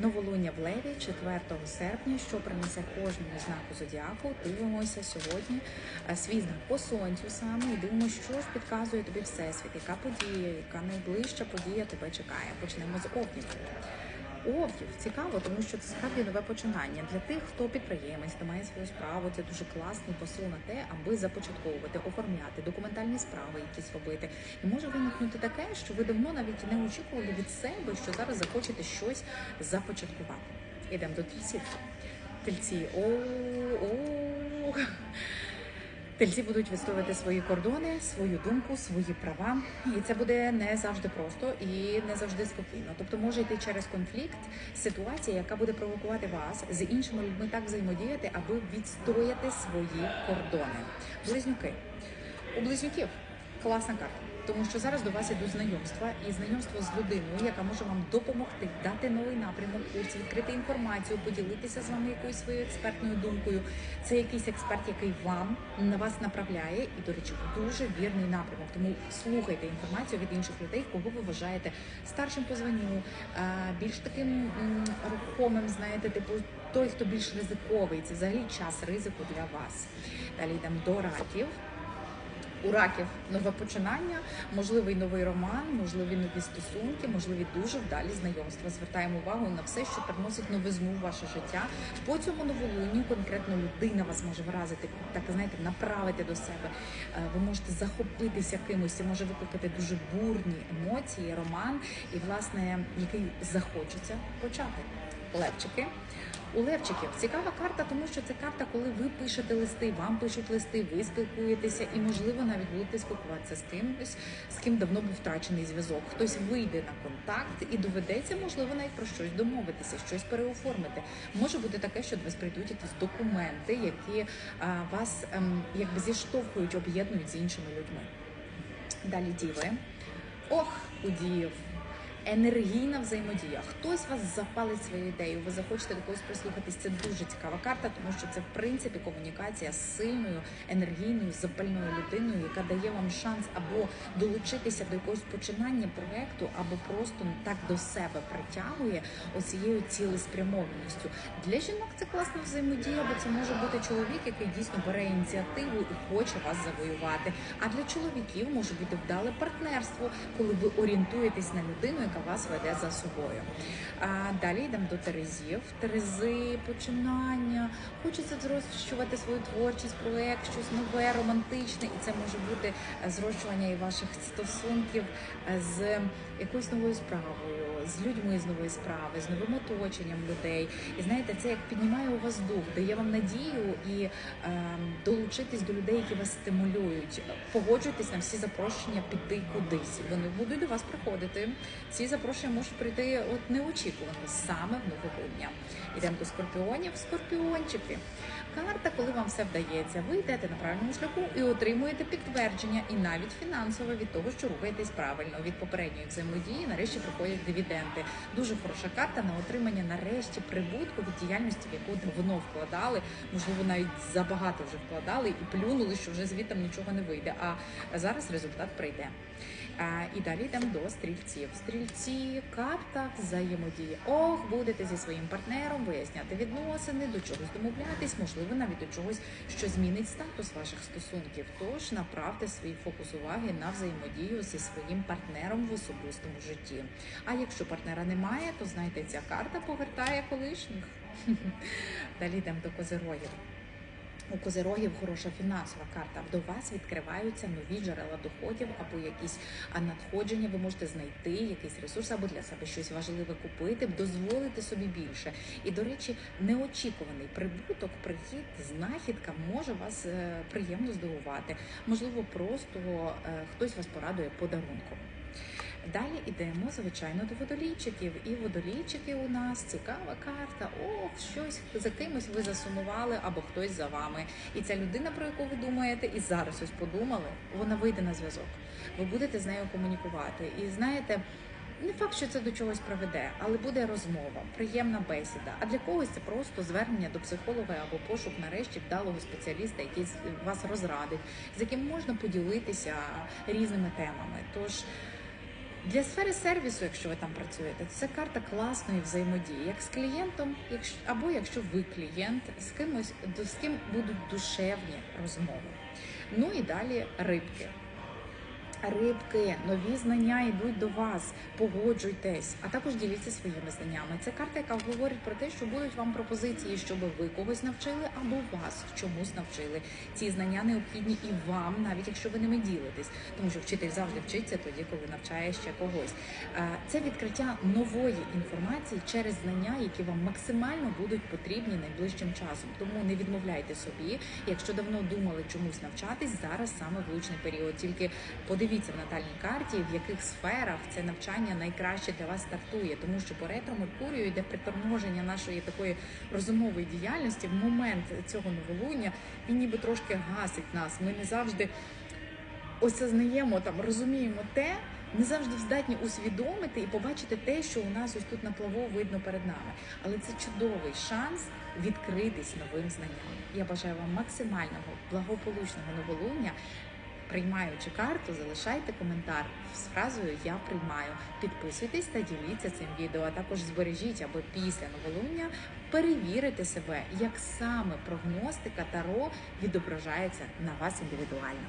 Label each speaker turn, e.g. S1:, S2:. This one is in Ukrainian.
S1: Новолуння в Леві 4 серпня, що принесе кожному знаку зодіаку. Дивимося сьогодні е, свій знак по сонцю саме і дивимося, що ж підказує тобі всесвіт, яка подія, яка найближча подія тебе чекає. Почнемо з овнів. Овнів цікаво, тому що це справді нове починання для тих, хто підприємець, хто має свою справу. Це дуже класний посил на те, аби започатковувати, оформляти документальні справи, якісь робити. І може виникнути таке, що ви давно навіть не очікували від себе, що зараз захочете щось започаткувати. Ідемо до тільців. Тельці, о, о. Тельці будуть висловити свої кордони, свою думку, свої права, і це буде не завжди просто і не завжди спокійно. Тобто може йти через конфлікт, ситуація, яка буде провокувати вас з іншими людьми так взаємодіяти, аби відстояти свої кордони. Близнюки у близнюків класна карта. Тому що зараз до вас ідуть знайомства і знайомство з людиною, яка може вам допомогти дати новий напрямок курс, відкрити інформацію, поділитися з вами якоюсь своєю експертною думкою. Це якийсь експерт, який вам на вас направляє, і до речі, дуже вірний напрямок. Тому слухайте інформацію від інших людей, кого ви вважаєте старшим по званню, більш таким рухомим, знаєте, типу той, хто більш ризиковий. Це взагалі час ризику для вас. Далі йдемо до раків. У раків нове починання, можливий новий роман, можливі нові стосунки, можливі дуже вдалі знайомства. Звертаємо увагу на все, що приносить новизну в ваше життя. По цьому новолунню конкретно людина вас може вразити, так знаєте, направити до себе. Е, Ви можете захопитися кимось, може викликати дуже бурні емоції, роман, і власне який захочеться почати. Левчики. У Левчиків цікава карта, тому що це карта, коли ви пишете листи, вам пишуть листи, ви спілкуєтеся і, можливо, навіть будете спілкуватися з кимось, з ким давно був втрачений зв'язок. Хтось вийде на контакт і доведеться, можливо, навіть про щось домовитися, щось переоформити. Може бути таке, що до вас прийдуть якісь документи, які а, вас ем, якби зіштовхують, об'єднують з іншими людьми. Далі діви. Ох, у дів. Енергійна взаємодія. Хтось вас запалить свою ідею, ви захочете до когось прислухатись. Це дуже цікава карта, тому що це в принципі комунікація з сильною, енергійною, запальною людиною, яка дає вам шанс або долучитися до якогось починання проекту, або просто так до себе притягує оцією цілеспрямованістю. Для жінок це класна взаємодія, бо це може бути чоловік, який дійсно бере ініціативу і хоче вас завоювати. А для чоловіків може бути вдале партнерство, коли ви орієнтуєтесь на людину, яка вас веде за собою. А далі йдемо до Терезів. Терези, починання. Хочеться зрощувати свою творчість, проект, щось нове, романтичне, і це може бути зрощування і ваших стосунків з якоюсь новою справою, з людьми з нової справи, з новим оточенням людей. І знаєте, це як піднімає у вас дух, дає вам надію і е, долучитись до людей, які вас стимулюють. Погоджуйтесь на всі запрошення піти кудись. Вони будуть до вас приходити. Ці запрошення можуть прийти от неочікувано саме в новолуння. Йдемо до скорпіонів. Скорпіончики. Карта, коли вам все вдається, ви йдете на правильному шляху і отримуєте підтвердження, і навіть фінансове від того, що рухаєтесь правильно. Від попередньої взаємодії нарешті приходять дивіденди. Дуже хороша карта на отримання нарешті прибутку від діяльності, в яку давно вкладали. Можливо, навіть забагато вже вкладали і плюнули, що вже звітом нічого не вийде. А зараз результат прийде. І далі йдемо до стрільців. Стрільці, карта взаємодії. Ох, будете зі своїм партнером виясняти відносини, до чогось домовлятись, можливо, навіть до чогось, що змінить статус ваших стосунків. Тож направте свій фокус уваги на взаємодію зі своїм партнером в особистому житті. А якщо партнера немає, то знайте, ця карта повертає колишніх. Далі йдемо до козирогів. У козирогів хороша фінансова карта. До вас відкриваються нові джерела доходів або якісь надходження. Ви можете знайти якийсь ресурс або для себе щось важливе купити, дозволити собі більше. І, до речі, неочікуваний прибуток, прихід, знахідка може вас е, приємно здивувати. Можливо, просто е, хтось вас порадує подарунком. Далі йдемо, звичайно, до водолійчиків. І водолійчики у нас цікава карта. Ох, щось за кимось ви засумували або хтось за вами. І ця людина, про яку ви думаєте, і зараз ось подумали, вона вийде на зв'язок. Ви будете з нею комунікувати. І знаєте. Не факт, що це до чогось приведе, але буде розмова, приємна бесіда. А для когось це просто звернення до психолога або пошук нарешті вдалого спеціаліста, який вас розрадить, з яким можна поділитися різними темами. Тож Для сфери сервісу, якщо ви там працюєте, це карта класної взаємодії, як з клієнтом, або якщо ви клієнт, з кимось з ким будуть душевні розмови. Ну і далі рибки. Рибки, нові знання йдуть до вас, погоджуйтесь, а також діліться своїми знаннями. Це карта, яка говорить про те, що будуть вам пропозиції, щоб ви когось навчили або вас чомусь навчили. Ці знання необхідні і вам, навіть якщо ви ними ділитесь, тому що вчитель завжди вчиться тоді, коли навчає ще когось. Е, Це відкриття нової інформації через знання, які вам максимально будуть потрібні найближчим часом. Тому не відмовляйте собі. Якщо давно думали чомусь навчатись, зараз саме влучний період. Тільки подивіться в натальній карті, в яких сферах це навчання найкраще для вас стартує, тому що по ретро Меркурію йде приторможення нашої такої розумової діяльності в момент цього новолуння. Він ніби трошки гасить нас. Ми не завжди осознаємо там, розуміємо те. Не завжди здатні усвідомити і побачити те, що у нас ось тут на плаву видно перед нами. Але це чудовий шанс відкритись новим знанням. Я бажаю вам максимального благополучного новолуння. Приймаючи карту, залишайте коментар з фразою Я приймаю. Підписуйтесь та діліться цим відео. А також збережіть, аби після новолуння перевірити себе, як саме прогностика Таро відображається на вас індивідуально.